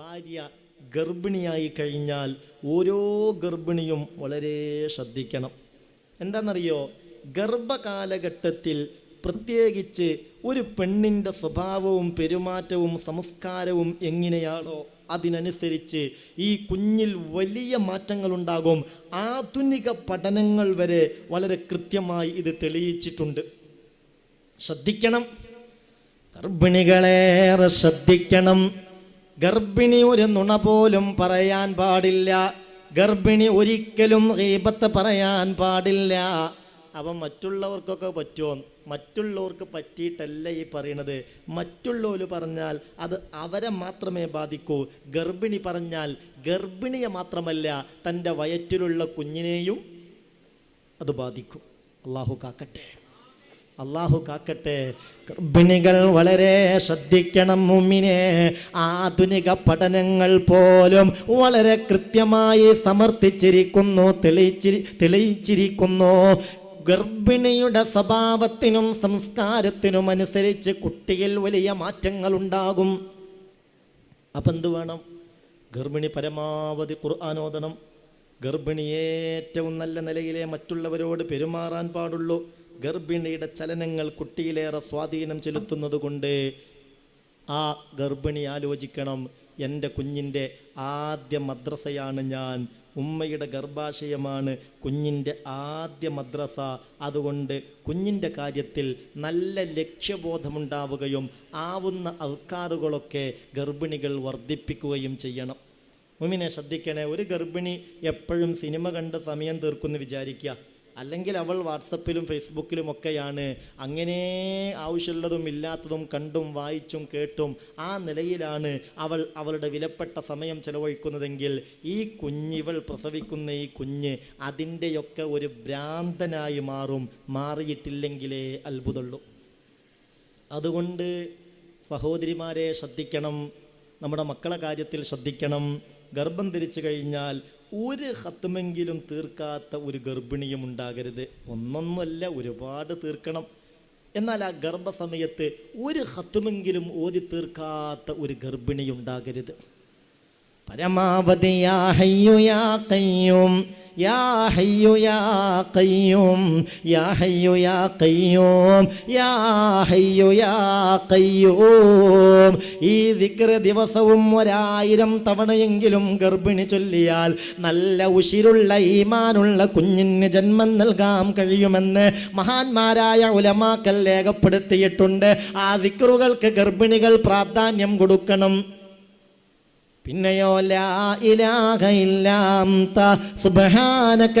ഭാര്യ ഗർഭിണിയായി കഴിഞ്ഞാൽ ഓരോ ഗർഭിണിയും വളരെ ശ്രദ്ധിക്കണം. എന്താണെന്നറിയോ? ഗർഭകാലഘട്ടത്തിൽ പ്രത്യേകിച്ച് ഒരു പെണ്ണിന്റെ സ്വഭാവവും പെരുമാറ്റവും സംസ്കാരവും എങ്ങനെയാണോ അതിനനുസരിച്ച് ഈ കുഞ്ഞിൽ വലിയ മാറ്റങ്ങളുണ്ടാകും. ആധുനിക പഠനങ്ങൾ വരെ വളരെ കൃത്യമായി ഇത് തെളിയിച്ചിട്ടുണ്ട്. ശ്രദ്ധിക്കണം. ഗർഭിണികളേറെ ശ്രദ്ധിക്കണം. ഗർഭിണി ഒരു നുണ പോലും പറയാൻ പാടില്ല. ഗർഭിണി ഒരിക്കലും ഈപത്ത് പറയാൻ പാടില്ല. അപ്പം മറ്റുള്ളവർക്കൊക്കെ പറ്റുമോ? മറ്റുള്ളവർക്ക് പറ്റിയിട്ടല്ല ഈ പറയണത്. മറ്റുള്ളവർ പറഞ്ഞാൽ അത് അവരെ മാത്രമേ ബാധിക്കൂ. ഗർഭിണി പറഞ്ഞാൽ ഗർഭിണിയെ മാത്രമല്ല തന്റെ വയറ്റിലുള്ള കുഞ്ഞിനെയും അത് ബാധിക്കും. അള്ളാഹു കാക്കട്ടെ. അള്ളാഹു കാക്കട്ടെ. ഗർഭിണികൾ വളരെ ശ്രദ്ധിക്കണം മുമ്മിനെ. ആധുനിക പഠനങ്ങൾ പോലും വളരെ കൃത്യമായി സമർത്ഥിച്ചിരിക്കുന്നു തെളിയിച്ചിരി തെളിയിച്ചിരിക്കുന്നു. ഗർഭിണിയുടെ സ്വഭാവത്തിനും സംസ്കാരത്തിനും അനുസരിച്ച് കുട്ടിയിൽ വലിയ മാറ്റങ്ങൾ ഉണ്ടാകും അപ്പം എന്ത് വേണം? ഗർഭിണി പരമാവധി ഖുർആാനോദനം ഗർഭിണി ഏറ്റവും നല്ല നിലയിലെ മറ്റുള്ളവരോട് പെരുമാറാൻ പാടുള്ളൂ. ഗർഭിണിയുടെ ചലനങ്ങൾ കുട്ടിയിലേറെ സ്വാധീനം ചെലുത്തുന്നത് കൊണ്ട് ആ ഗർഭിണി ആലോചിക്കണം എന്റെ കുഞ്ഞിന്റെ ആദ്യ മദ്രസയാണ് ഞാൻ ഉമ്മയുടെ ഗർഭാശയമാണ് കുഞ്ഞിന്റെ ആദ്യ മദ്രസ. അതുകൊണ്ട് കുഞ്ഞിന്റെ കാര്യത്തിൽ നല്ല ലക്ഷ്യബോധമുണ്ടാവുകയും ആവുന്ന അൽക്കാറുകളൊക്കെ ഗർഭിണികൾ വർദ്ധിപ്പിക്കുകയും ചെയ്യണം. മുമിനെ ശ്രദ്ധിക്കണേ ഒരു ഗർഭിണി എപ്പോഴും സിനിമ കണ്ട് സമയം തീർക്കുമെന്ന് വിചാരിക്കുക. അല്ലെങ്കിൽ അവൾ വാട്സപ്പിലും ഫേസ്ബുക്കിലും ഒക്കെയാണ്. അങ്ങനെ ആവശ്യമുള്ളതും ഇല്ലാത്തതും കണ്ടും വായിച്ചും കേട്ടും ആ നിലയിലാണ് അവൾ അവളുടെ വിലപ്പെട്ട സമയം ചെലവഴിക്കുന്നതെങ്കിൽ ഈ കുഞ്ഞിവൾ പ്രസവിക്കുന്ന ഈ കുഞ്ഞ് അതിന്റെയൊക്കെ ഒരു ഭ്രാന്തനായി മാറും. മാറിയിട്ടില്ലെങ്കിലേ അത്ഭുതമുള്ളൂ. അതുകൊണ്ട് സഹോദരിമാരെ ശ്രദ്ധിക്കണം. നമ്മുടെ മക്കളെ കാര്യത്തിൽ ശ്രദ്ധിക്കണം. ഗർഭം ധരിച്ചു കഴിഞ്ഞാൽ ഒരു ഹത്തുമെങ്കിലും തീർക്കാത്ത ഒരു ഗർഭിണിയും ഉണ്ടാകരുത്. ഒന്നൊന്നുമല്ല ഒരുപാട് തീർക്കണം. എന്നാൽ ആ ഗർഭസമയത്ത് ഒരു ഹത്തുമെങ്കിലും ഓതി തീർക്കാത്ത ഒരു ഗർഭിണി ഉണ്ടാകരുത്. പരമാവധി ഈ ദിക്ര ദിവസവും ഒരായിരം തവണയെങ്കിലും ഗർഭിണി ചൊല്ലിയാൽ നല്ല ഉശിരുള്ള ഈമാനുള്ള കുഞ്ഞിന് ജന്മം നൽകാൻ കഴിയുമെന്ന് മഹാന്മാരായ ഉലമാക്കൽ രേഖപ്പെടുത്തിയിട്ടുണ്ട്. ആ ദിക്റുകൾക്ക് ഗർഭിണികൾ പ്രാധാന്യം കൊടുക്കണം. പിന്നെയോ ലാ ഇലാഹ ഇല്ലാ അന്ത സുബ്ഹാനക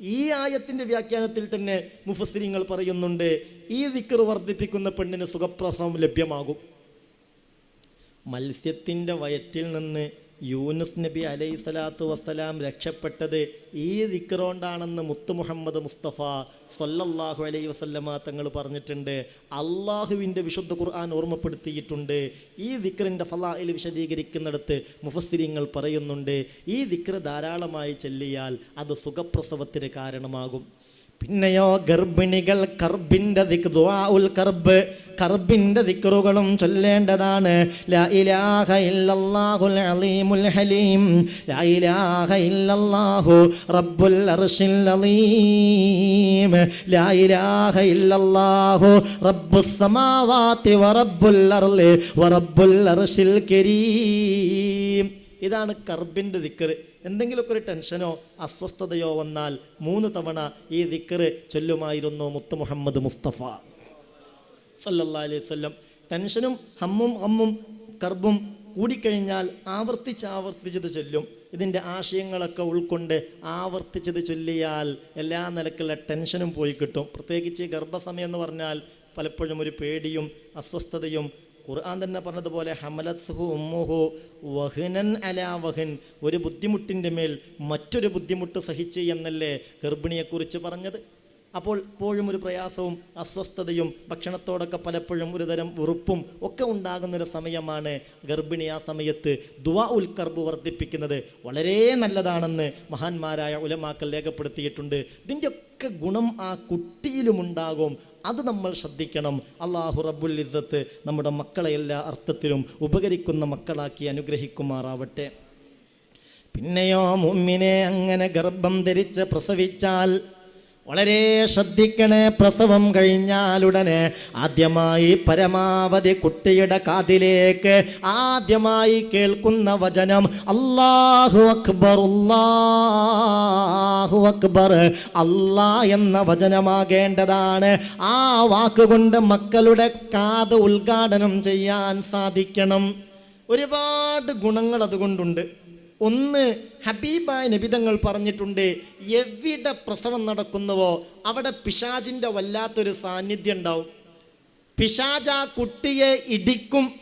ഈ ആയത്തിന്റെ വ്യാഖ്യാനത്തിൽ തന്നെ മുഫസ്സിരിങ്ങൾ പറയുന്നുണ്ട് ഈ ദിക്കർ വർദ്ധിപ്പിക്കുന്ന പെണ്ണിന് സുഖപ്രസവം ലഭ്യമാകും. മത്സ്യത്തിന്റെ വയറ്റിൽ നിന്ന് യൂനുസ് നബി അലൈഹി സ്വലാത്തു വസ്സലാം രക്ഷപ്പെട്ടത് ഈ ദിക്റോണ്ടാണെന്ന് മുത്തു മുഹമ്മദ് മുസ്തഫ സൊല്ലാഹു അലൈഹി വസല്ലമ തങ്ങൾ പറഞ്ഞിട്ടുണ്ട്. അള്ളാഹുവിന്റെ വിശുദ്ധ ഖുർആൻ ഓർമ്മപ്പെടുത്തിയിട്ടുണ്ട്. ഈ ദിക്റിന്റെ ഫലായിൽ വിശദീകരിക്കുന്നിടത്ത് മുഫസ്സിരിങ്ങൾ പറയുന്നുണ്ട്. ഈ വിക്ര ധാരാളമായി ചെല്ലിയാൽ അത് സുഖപ്രസവത്തിന് കാരണമാകും. പിന്നെയോ ഗർഭിണികൾ കർബിന്റെ ദിക് ദുആഉൽ കർബ്. കർബിന്റെ ദിക്റുകളും ചൊല്ലേണ്ടതാണ്. ഹലീം. റബ്ബുൽ അലീം. വറബ്ബുൽ അർളി കരീം. ഇതാണ് കർബിന്റെ ദിക്കറ് എന്തെങ്കിലുമൊക്കെ ഒരു ടെൻഷനോ അസ്വസ്ഥതയോ വന്നാൽ മൂന്ന് തവണ ഈ ദിക്കറ് ചൊല്ലുമായിരുന്നു മുത്ത് മുഹമ്മദ് മുസ്തഫ. സല്ലല്ലാ അലൈഹി വസല്ലം. ടെൻഷനും ഹമ്മും ഹമ്മും കർബും കൂടിക്കഴിഞ്ഞാൽ ആവർത്തിച്ച് ആവർത്തിച്ചത് ചൊല്ലും. ഇതിന്റെ ആശയങ്ങളൊക്കെ ഉൾക്കൊണ്ട് ആവർത്തിച്ചത് ചൊല്ലിയാൽ എല്ലാ നിലക്കുള്ള ടെൻഷനും പോയി കിട്ടും. പ്രത്യേകിച്ച് ഗർഭസമയം എന്ന് പറഞ്ഞാൽ പലപ്പോഴും ഒരു പേടിയും അസ്വസ്ഥതയും ഖുർആൻ തന്നെ പറഞ്ഞതുപോലെ ഹമലത്സുഹു ഉമ്മുഹു വഹ്നൻ അലാ വഹൻ. ഒരു ബുദ്ധിമുട്ടിന്റെ മേൽ മറ്റൊരു ബുദ്ധിമുട്ട് സഹിച്ച് എന്നല്ലേ ഗർഭിണിയെക്കുറിച്ച് പറഞ്ഞത്? അപ്പോൾ എപ്പോഴും ഒരു പ്രയാസവും അസ്വസ്ഥതയും ഭക്ഷണത്തോടൊക്കെ പലപ്പോഴും ഒരുതരം വെറുപ്പും ഒക്കെ ഉണ്ടാകുന്നൊരു സമയമാണ് ഗർഭിണി ആ സമയത്ത് ദുവാ ഉൽക്കർബ് വർദ്ധിപ്പിക്കുന്നത്. വളരെ നല്ലതാണെന്ന് മഹാന്മാരായ ഉലമാക്കൾ രേഖപ്പെടുത്തിയിട്ടുണ്ട്. ഇതിന്റെയൊക്കെ ഗുണം ആ കുട്ടിയിലുമുണ്ടാകും അത് നമ്മൾ ശ്രദ്ധിക്കണം. അള്ളാഹു റബ്ബുൽ ഇസ്സത്ത് നമ്മുടെ മക്കളെ എല്ലാ അർത്ഥത്തിലും ഉപകരിക്കുന്ന മക്കളാക്കി അനുഗ്രഹിക്കുമാറാവട്ടെ. പിന്നെയോ മുമ്മിനെ അങ്ങനെ ഗർഭം ധരിച്ച് പ്രസവിച്ചാൽ വളരെ ശ്രദ്ധിക്കണേ പ്രസവം കഴിഞ്ഞാലുടനെ ആദ്യമായി പരമാവധി കുട്ടിയുടെ കാതിലേക്ക് ആദ്യമായി കേൾക്കുന്ന വചനം അല്ലാഹു അക്ബർ അല്ലാഹു അക്ബർ അല്ലാ എന്ന വചനമാകേണ്ടതാണ്. ആ വാക്കുകൊണ്ട് മക്കളുടെ കാത് ഉദ്ഘാടനം ചെയ്യാൻ സാധിക്കണം. ഒരുപാട് ഗുണങ്ങൾ അതുകൊണ്ടുണ്ട്. ഒന്ന് ഹബീബായ നബിതങ്ങൾ പറഞ്ഞിട്ടുണ്ട് എവിടെ പ്രസവം നടക്കുന്നുവോ അവിടെ പിശാജിന്റെ വല്ലാത്തൊരു സാന്നിധ്യം ഉണ്ടാവും. പിശാജ കുട്ടിയെ ഇടിക്കും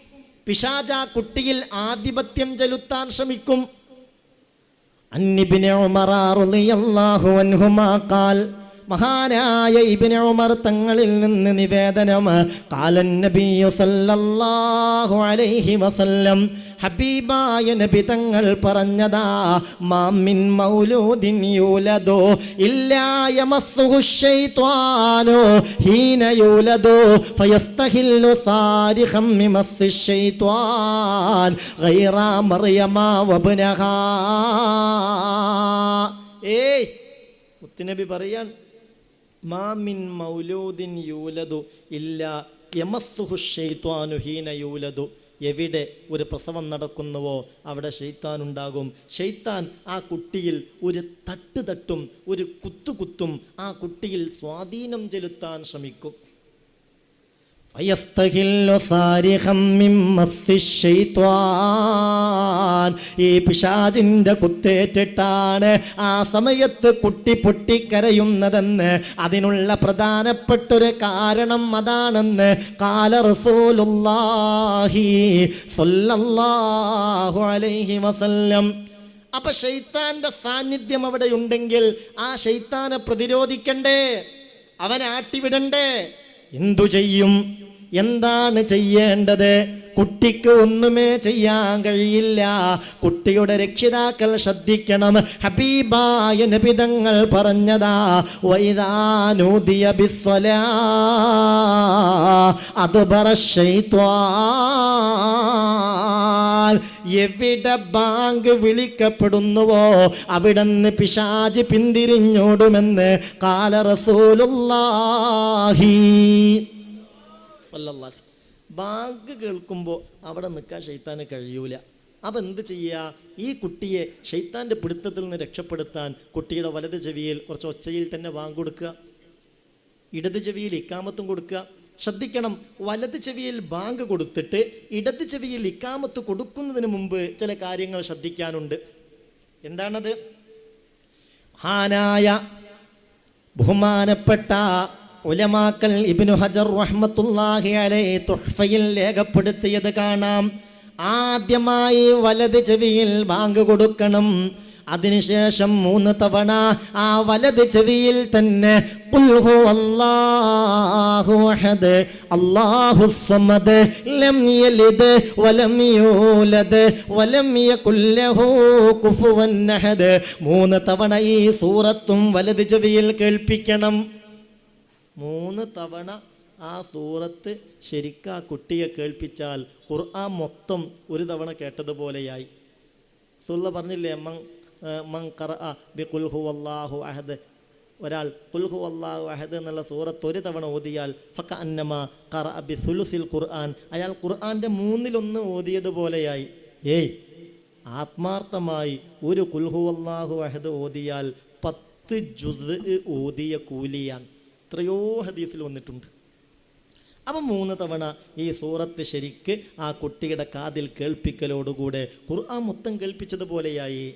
പിശാജ കുട്ടിയിൽ ആധിപത്യം ചെലുത്താൻ ശ്രമിക്കും. മഹാനായ ഉമർ തങ്ങളിൽ നിന്ന് നിവേദനം. കാലൻ നബി അലൈഹി വസല്ലം ഹബീബായ നബി തങ്ങൾ പറഞ്ഞതാ മാമിൻ മൗലൂദിൻ യൂലദോ ഇല്ലാ യമസ്സുഹു ശൈത്വാനോ ഹീന യൂലദോ ഫയസ്തഹില്ലു സാരിഹം മിമസ്സി ഗൈറാ മറിയമ വബ്നഹാ. ഏയ് മുത്തുനബി പറയാൻ മാമിൻ മൗലൂദിൻ യൂലദു ഇല്ല യമസ്സുഹുശൈത്വാനു ഹീന എവിടെ ഒരു പ്രസവം നടക്കുന്നുവോ അവിടെ ഷെയ്ത്താൻ ഉണ്ടാകും. ഷെയ്ത്താൻ ആ കുട്ടിയിൽ ഒരു തട്ട് തട്ടും ഒരു കുത്തുകുത്തും ആ കുട്ടിയിൽ സ്വാധീനം ചെലുത്താൻ ശ്രമിക്കും. ഈ പിശാചിന്റെ കുത്തേറ്റിട്ടാണ് ആ സമയത്ത് കുട്ടി പൊട്ടിക്കരയുന്നതെന്ന്. അതിനുള്ള പ്രധാനപ്പെട്ടൊരു കാരണം അതാണെന്ന് കാല സ്വല്ലല്ലാഹു അലൈഹി വസല്ലം. അപ്പൊ ഷെയ്ത്താന്റെ സാന്നിധ്യം അവിടെ ഉണ്ടെങ്കിൽ ആ ഷെയ്ത്താനെ പ്രതിരോധിക്കണ്ടേ? അവനെ ആട്ടിവിടണ്ടേ? എന്തു ചെയ്യും? എന്താണ് ചെയ്യേണ്ടത്? കുട്ടിക്ക് ഒന്നുമേ ചെയ്യാൻ കഴിയില്ല. കുട്ടിയുടെ രക്ഷിതാക്കൾ ശ്രദ്ധിക്കണം. ഹബീബായ നബിതങ്ങൾ പറഞ്ഞതാ വൈദാനൂദിയ അത് അതുബറ ശൈത്വാൻ എവിടെ ബാങ്ക് വിളിക്കപ്പെടുന്നുവോ അവിടെ നിന്ന് പിശാജ് പിന്തിരിഞ്ഞോടുമെന്ന് കാല റസൂലുള്ളാഹി. സല്ലല്ലാഹു ബാങ്ക് കേൾക്കുമ്പോൾ അവിടെ നിൽക്കാൻ ഷെയ്ത്താന് കഴിയൂല. അപ്പം എന്ത് ചെയ്യുക ഈ കുട്ടിയെ ഷെയ്ത്താന്റെ പിടുത്തത്തിൽ നിന്ന് രക്ഷപ്പെടുത്താൻ കുട്ടിയുടെ വലത് ചെവിയിൽ കുറച്ച് ഒച്ചയിൽ തന്നെ ബാങ്ക് കൊടുക്കുക. ഇടത് ചെവിയിൽ ഇക്കാമത്തും കൊടുക്കുക. ശ്രദ്ധിക്കണം. വലത് ചെവിയിൽ ബാങ്ക് കൊടുത്തിട്ട് ഇടത് ചെവിയിൽ ഇക്കാമത്ത് കൊടുക്കുന്നതിന് മുമ്പ് ചില കാര്യങ്ങൾ ശ്രദ്ധിക്കാനുണ്ട്. എന്താണത്? ഹാനായ ബഹുമാനപ്പെട്ട ഉലമാക്കൾ ഇബിനു ഹജർ റഹ്മത്തുള്ളാഹി അലൈഹി തുഹ്ഫയിൽ രേഖപ്പെടുത്തിയത് കാണാം. ആദ്യമായി വലത് ചെവിയിൽ ബാങ്ക് കൊടുക്കണം. അതിനുശേഷം മൂന്ന് തവണ ആ വലത് ചെവിയിൽ തന്നെ മൂന്ന് തവണ ഈ സൂറത്തും വലത് ചെവിയിൽ കേൾപ്പിക്കണം. മൂന്ന് തവണ ആ സൂറത്ത് ശരിക്കാ കുട്ടിയെ കേൾപ്പിച്ചാൽ ഖുർആൻ മൊത്തം ഒരു തവണ കേട്ടതുപോലെയായി. സുള്ള പറഞ്ഞില്ലേ മങ് അഹദ്. ഒരാൾ കുൽഹു അള്ളാഹു അഹദ് എന്നുള്ള സൂറത്ത് ഒരു തവണ ഓതിയാൽ ഫക്ക അന്നമ കറ അബി സുലുസിൽ ഖുർആൻ. അയാൾ ഖുർആന്റെ മൂന്നിലൊന്ന് ഓതിയതുപോലെയായി. ഏയ് ആത്മാർത്ഥമായി ഒരു കുൽഹു അള്ളാഹു അഹദ് ഓതിയാൽ പത്ത് ജുസ് ഓതിയ കൂലിയാണ് എത്രയോ ഹദീസിൽ വന്നിട്ടുണ്ട്. അപ്പം മൂന്ന് തവണ ഈ സൂറത്ത് ശരിക്ക് ആ കുട്ടിയുടെ കാതിൽ കേൾപ്പിക്കലോടുകൂടെ ഖുർആൻ മൊത്തം കേൾപ്പിച്ചതുപോലെയായി.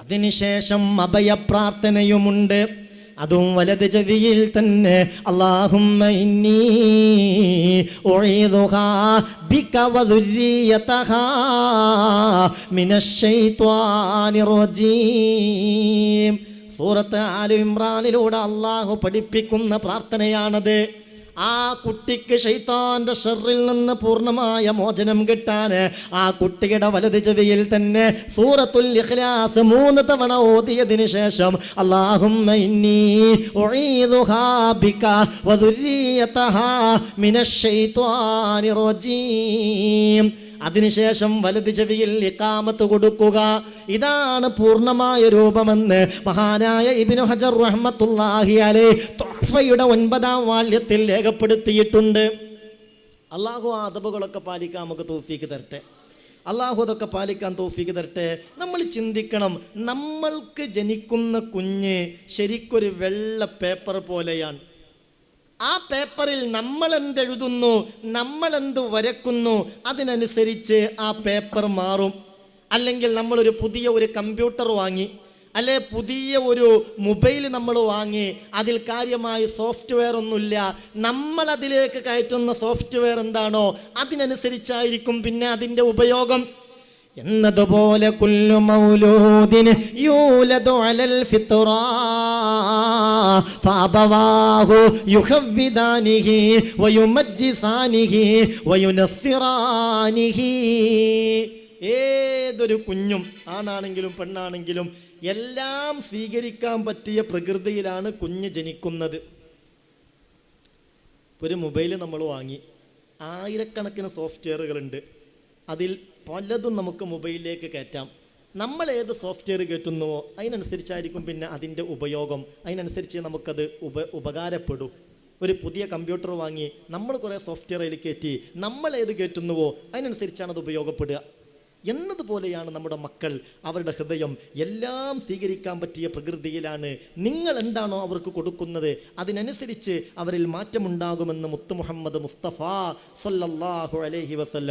അതിനുശേഷം അഭയപ്രാർത്ഥനയുമുണ്ട്. അതും വലത് ചെവിയിൽ തന്നെ അള്ളാഹും സൂറത്ത് ആലു ഇമ്രാനിലൂടെ അള്ളാഹു പഠിപ്പിക്കുന്ന പ്രാർത്ഥനയാണത്. ആ കുട്ടിക്ക് ഷെയ്ത്താന്റെ ഷെറിൽ നിന്ന് പൂർണമായ മോചനം കിട്ടാൻ ആ കുട്ടിയുടെ വലത് ചെവിയിൽ തന്നെ സൂറത്തുൽ ഇഖ്ലാസ് മൂന്ന് തവണ ഓതിയതിന് ശേഷം അല്ലാഹുമ്മ ഇന്നി ഉഈദുഹാ ബിക വദുരിയതഹാ മിനശ് റജീം. അതിനുശേഷം വലത് ചെവിയിൽ ഇക്കാമത്ത് കൊടുക്കുക. ഇതാണ് പൂർണമായ രൂപമെന്ന് മഹാനായ ഇബിനു ഹജർ റഹ്മത്തുല്ലാഹി അലേ ഒൻപതാം വാല്യത്തിൽ രേഖപ്പെടുത്തിയിട്ടുണ്ട്. അള്ളാഹു അതബുകളൊക്കെ പാലിക്കാൻ നമുക്ക് തോഫീക്ക് തരട്ടെ. അള്ളാഹു അതൊക്കെ പാലിക്കാൻ തോഫീക്ക് തരട്ടെ. നമ്മൾ ചിന്തിക്കണം നമ്മൾക്ക് ജനിക്കുന്ന കുഞ്ഞ് ശരിക്കൊരു വെള്ള പേപ്പർ പോലെയാണ്. ആ പേപ്പറിൽ നമ്മൾ എന്തെഴുതുന്നു നമ്മൾ എന്ത് വരക്കുന്നു അതിനനുസരിച്ച് ആ പേപ്പർ മാറും. അല്ലെങ്കിൽ നമ്മളൊരു പുതിയ ഒരു കമ്പ്യൂട്ടർ വാങ്ങി അല്ലെ പുതിയ ഒരു മൊബൈൽ നമ്മൾ വാങ്ങി അതിൽ കാര്യമായി സോഫ്റ്റ്വെയർ ഒന്നുമില്ല. നമ്മൾ അതിലേക്ക് കയറ്റുന്ന സോഫ്റ്റ്വെയർ എന്താണോ അതിനനുസരിച്ചായിരിക്കും പിന്നെ അതിന്റെ ഉപയോഗം. എന്നതുപോലെ കുല്ലു മൗലൂദിന് യൂലദു അലൽ ഫിത്റാ. ഫഅബവാഹു യുഹവ്വിദാനിഹി വയുമജ്ജിസാനിഹി വയുനസ്സിറാനിഹി. ഏതൊരു കുഞ്ഞും ആണാണെങ്കിലും പെണ്ണാണെങ്കിലും എല്ലാം സ്വീകരിക്കാൻ പറ്റിയ പ്രകൃതിയിലാണ് കുഞ്ഞ് ജനിക്കുന്നത്. ഒരു മൊബൈൽ നമ്മൾ വാങ്ങി. ആയിരക്കണക്കിന് സോഫ്റ്റ്വെയറുകളുണ്ട്. അതിൽ പലതും നമുക്ക് മൊബൈലിലേക്ക് കയറ്റാം. നമ്മൾ ഏത് സോഫ്റ്റ്വെയർ കയറ്റുന്നുവോ അതിനനുസരിച്ചായിരിക്കും പിന്നെ അതിന്റെ ഉപയോഗം. അതിനനുസരിച്ച് നമുക്കത് ഉപ ഉപകാരപ്പെടും. ഒരു പുതിയ കമ്പ്യൂട്ടർ വാങ്ങി നമ്മൾ കുറേ സോഫ്റ്റ്വെയർ അതിൽ കയറ്റി നമ്മൾ ഏത് കയറ്റുന്നുവോ അതിനനുസരിച്ചാണ് അത് ഉപയോഗപ്പെടുക. എന്നതുപോലെയാണ് നമ്മുടെ മക്കൾ അവരുടെ ഹൃദയം എല്ലാം സ്വീകരിക്കാൻ പറ്റിയ പ്രകൃതിയിലാണ്. നിങ്ങൾ എന്താണോ അവർക്ക് കൊടുക്കുന്നത് അതിനനുസരിച്ച് അവരിൽ മാറ്റമുണ്ടാകുമെന്ന് മുത്തു മുഹമ്മദ് മുസ്തഫ സല്ലല്ലാഹു അലഹി വസല്ലം